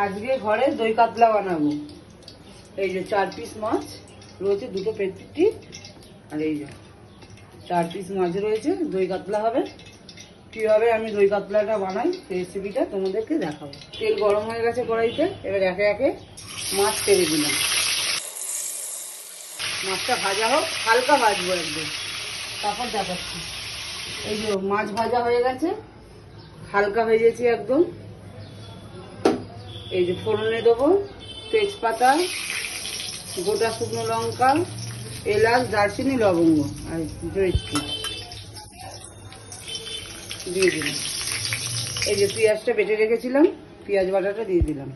আজকে ঘরে দই কাতলা বানাবো। এই যে চার পিস মাছ রয়েছে, দুটো পেটি আর এই যে চার পিস মাছ রয়েছে, দই কাতলা হবে। কীভাবে আমি দই কাতলাটা বানাই, সেই রেসিপিটা তোমাদেরকে দেখাবো। তেল গরম হয়ে গেছে কড়াইতে, এবার একে একে মাছ তেলে দিলাম। মাছটা ভাজা হোক, হালকা ভাজবো একদম। তারপর দেখাচ্ছি। এই যে মাছ ভাজা হয়ে গেছে, হালকা হয়ে গেছে একদম। এই যে ফোড়নে দেবো, তেজপাতা, গোটা শুকনো লঙ্কা, এলাচ, দারচিনি, লবঙ্গ আর জয়িত্রী। দিয়ে দিলাম। এই যে পেঁয়াজটা বেটে রেখেছিলাম, পেঁয়াজ বাটাটা দিয়ে দিলাম।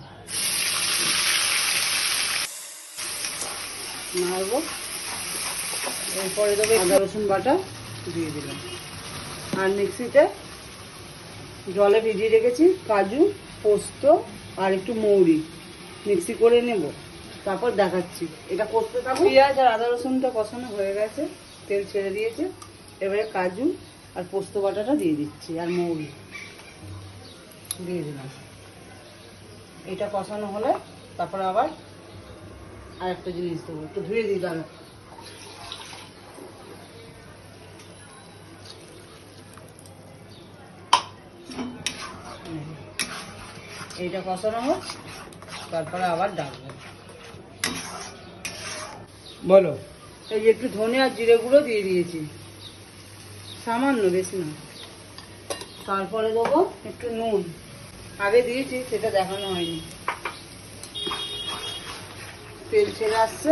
নাড়বো। এরপরে দেবো আদা রসুন বাটা, দিয়ে দিলাম। আর মিক্সিতে জলে ভিজিয়ে রেখেছি কাজু পোস্ত আর একটু মৌরি। মিক্সি করে নেব। তারপর দেখাচ্ছি। এটা থাকো পেঁয়াজ আর আদা রসুনটা কষানো হয়ে গেছে। তেল ছেড়ে দিয়েছে। এবারে কাজু আর পোস্ত বাটাটা দিয়ে দিচ্ছি আর মৌরি। দিয়ে দিলাম। এটা কষানো হলে তারপর আবার আর একটা জিনিস দেবো। একটু ধুয়ে দিই দাঁড়া এইটা কষানো হোক তারপরে আবার ডাকবো বলো। এই যে একটু ধনে আর জিরে গুঁড়ো দিয়ে দিয়েছি। সামান্য বেশি না। তারপরে দেবো একটু নুন। আগে দিয়েছি সেটা দেখানো হয়নি। তেল ছেড়ে আসছে।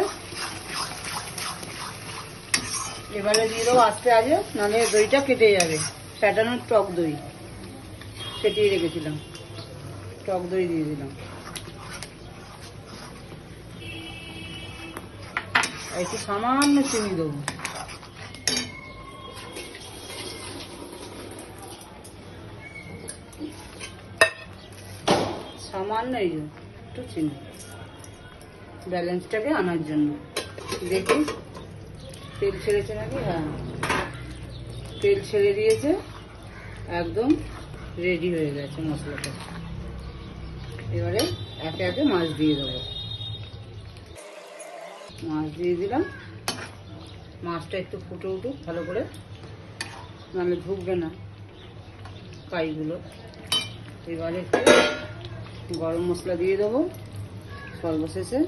এবারে দিয়ে দেবো আস্তে আজে নাহলে দইটা কেটে যাবে। ফ্যাটানোর টক দই। ফেটিয়ে রেখেছিলাম। টক দই দিয়ে দিলাম। একটু সামান্য চিনি দেবো। সামান্য এই একটু চিনি। ব্যালেন্সটাকে আনার জন্য। দেখি, তেল ছেড়েছে নাকি? হ্যাঁ। তেল ছেড়ে দিয়েছে, একদম রেডি হয়ে গেছে মশলাটা। এবারে একে একে মাছ দিয়ে দেবো। মাছ দিয়ে দিলাম। মাছটা একটু ফুটে উঠুক, ভালো করে। নাহলে ঢুকবে না কাইগুলো। এবারে গরম মশলা দিয়ে দেবো সর্বশেষে।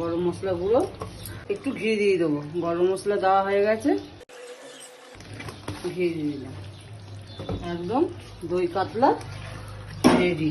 গরম মশলা গুঁড়ো। একটু ঘি দিয়ে দেবো। গরম মশলা দেওয়া হয়ে গেছে। ঘি দিয়ে দিলাম। একদম দই কাতলা রেডি